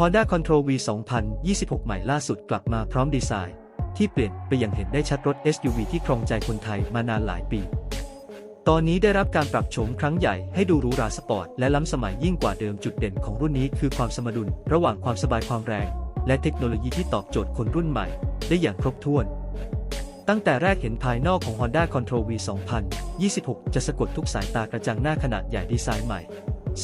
Honda Control V 2026 ใหม่ล่าสุดกลับมาพร้อมดีไซน์ ที่เปลี่ยนไปอย่างเห็นได้ชัดรถ SUV ที่ครองใจคนไทยมานานหลายปี ตอนนี้ได้รับการปรับโฉมครั้งใหญ่ให้ดูหรูหราสปอร์ตและล้ำสมัยยิ่งกว่าเดิมจุดเด่นของรุ่นนี้คือความสมดุล ระหว่างความสบายความแรง และเทคโนโลยีที่ตอบโจทย์คนรุ่นใหม่ ได้อย่างครบถ้วน ตั้งแต่แรกเห็นภายนอกของ Honda Control V 2026 จะสะกดทุกสายตากระจังหน้าขนาดใหญ่ดีไซน์ใหม่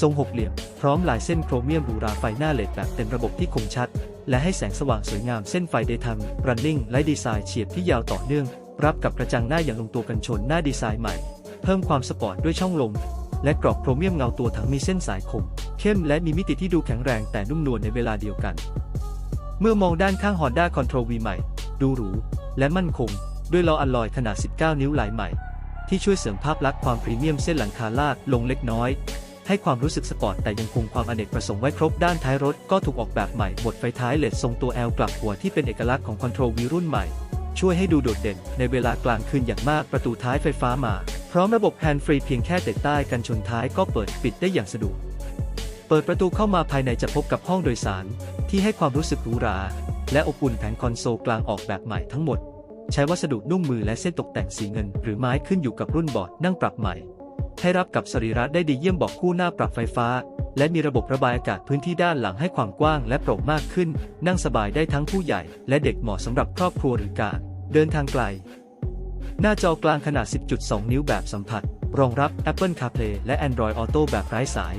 ทรงหกเหลี่ยม พร้อมลายเส้นโครเมียมหรูราไฟหน้าเลดแบบเต็มระบบที่คมชัด และให้แสงสว่างสวยงามเส้นไฟ Daytime Running และดีไซน์เฉียบที่ยาวต่อเนื่อง รับกับกระจังหน้าอย่างลงตัวกันชนหน้าดีไซน์ใหม่ เพิ่มความสปอร์ตด้วยช่องลม และกรอบโครเมียมเงาตัวถังมีเส้นสายคม เข้มและมีมิติที่ดูแข็งแรงแต่นุ่มนวลในเวลาเดียวกัน เมื่อมองด้านข้าง Honda Control V ใหม่ ดูหรูและมั่นคง ด้วยล้ออัลลอยขนาด 19 นิ้วลายใหม่ ที่ช่วยเสริมภาพลักษณ์ความพรีเมียมเส้นหลังคาลาดลงเล็กน้อย ให้ความรู้สึกสปอร์ตแต่ยังคงความอเนกประสงค์ไว้ครบด้านท้ายรถก็ถูกออกแบบใหม่บดไฟท้ายเลดทรงตัว L กลับหัวที่เป็นเอกลักษณ์ของ Control V รุ่นใหม่ ช่วยให้ดูโดดเด่นในเวลากลางคืนอย่างมากประตูท้ายไฟฟ้ามา พร้อมระบบแฮนด์ฟรีเพียงแค่เตะใต้กันชนท้ายก็เปิดปิดได้อย่างสะดวกเปิดประตูเข้ามาภายในจะพบกับห้องโดยสาร ที่ให้ความรู้สึกหรูหราและอบอุ่นแผงคอนโซลกลางออกแบบใหม่ทั้งหมด ใช้วัสดุนุ่มมือและเส้นตกแต่งสีเงิน หรือไม้ขึ้นอยู่กับรุ่นบอร์ดนั่งปรับใหม่ ให้รับกับสรีระได้ดีเยี่ยมบอกคู่หน้าปรับไฟฟ้า และมีระบบระบายอากาศพื้นที่ด้านหลังให้ความกว้างและโปร่งมากขึ้น นั่งสบายได้ทั้งผู้ใหญ่ และเด็กเหมาะสำหรับครอบครัวหรือการเดินทางไกล หน้าจอกลางขนาด 10.2 นิ้วแบบสัมผัส รองรับ Apple CarPlay และ Android Auto แบบไร้สาย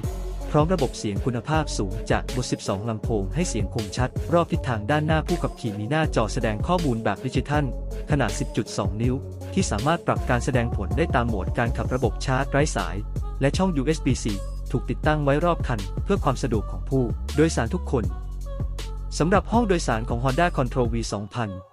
ร้อมระบบเสียงคุณภาพสูงจากบน12 ลำโพงให้เสียงคมชัด รอบทิศทางด้านหน้าผู้ขับขี่มีหน้าจอแสดงข้อมูลแบบดิจิทัล ขนาด 10.2 นิ้ว ที่สามารถปรับการแสดงผลได้ตามโหมดการขับระบบชาร์จไร้สาย และช่อง USB-C ถูกติดตั้งไว้รอบคัน เพื่อความสะดวกของผู้โดยสารทุกคนสำหรับห้องโดยสารของ Honda Control V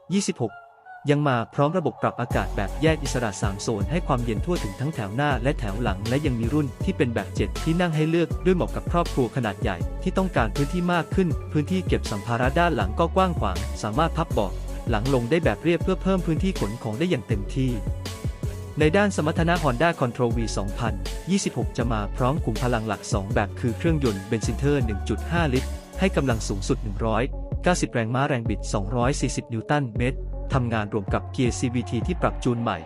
2026 ยังมาพร้อมระบบปรับอากาศแบบแยกอิสระ 3 โซนให้ความเย็นทั่วถึงทั้งแถวหน้าและแถวหลัง และยังมีรุ่นที่เป็นแบบ 7 ที่นั่งให้เลือกด้วยเหมาะกับครอบครัวขนาดใหญ่ ที่ต้องการพื้นที่มากขึ้น พื้นที่เก็บสัมภาระด้านหลังก็กว้างขวาง สามารถพับเบาะหลังลงได้แบบเรียบเพื่อเพิ่มพื้นที่ขนของได้อย่างเต็มที่ในด้านสมรรถนะ Honda Control V 2026 จะมาพร้อมกลุ่มพลังหลัก 2 แบบคือเครื่องยนต์เบนซินเทอร์ 1.5 ลิตร ให้กำลังสูงสุด 190 แรงม้าแรงบิด 240 นิวตันเมตร ทำงานรวมกับเกียร์ CVT ที่ปรับจูนใหม่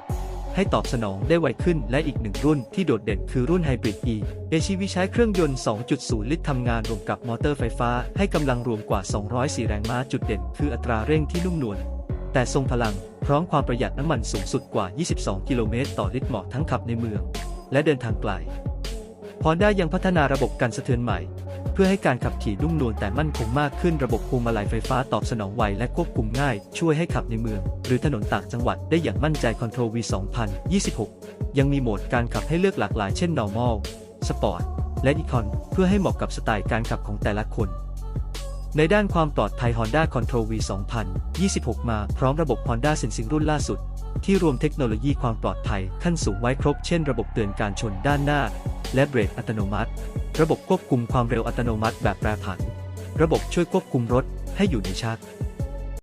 ให้ตอบสนองได้ไวขึ้นและอีกหนึ่งรุ่นที่โดดเด่นคือรุ่นไฮบริด E HEV ใช้เครื่องยนต์ 2.0 ลิตรทำงานรวมกับมอเตอร์ไฟฟ้า ให้กำลังรวมกว่า 204 แรงม้าจุดเด่น คืออัตราเร่งที่นุ่มนวลแต่ทรงพลังพร้อมความประหยัดน้ำมันสูงสุดกว่า 22 กิโลเมตรต่อลิตรเหมาะทั้งขับในเมือง และเดินทางไกล Honda ยังพัฒนาระบบกันสะเทือนใหม่ เพื่อให้การขับขี่นุ่มนวลแต่มั่นคงมากขึ้นระบบพวงมาลัยไฟฟ้าตอบสนองไวและควบคุมง่าย ช่วยให้ขับในเมือง หรือถนนต่างจังหวัดได้อย่างมั่นใจ Control V 2026 ยังมีโหมดการขับให้เลือกหลากหลายเช่น Normal Sport และ Econ เพื่อให้เหมาะกับสไตล์การขับของแต่ละคน ในด้านความปลอดภัย Honda Control V 2026 มาพร้อมระบบ Honda Sensing รุ่นล่าสุด ที่รวมเทคโนโลยีความปลอดภัยขั้นสูงไว้ครบ เช่นระบบเตือนการชนด้านหน้า และเบรกอัตโนมัติ ระบบควบคุมความเร็วอัตโนมัติแบบแปรผัน ระบบช่วยควบคุมรถให้อยู่ในชัก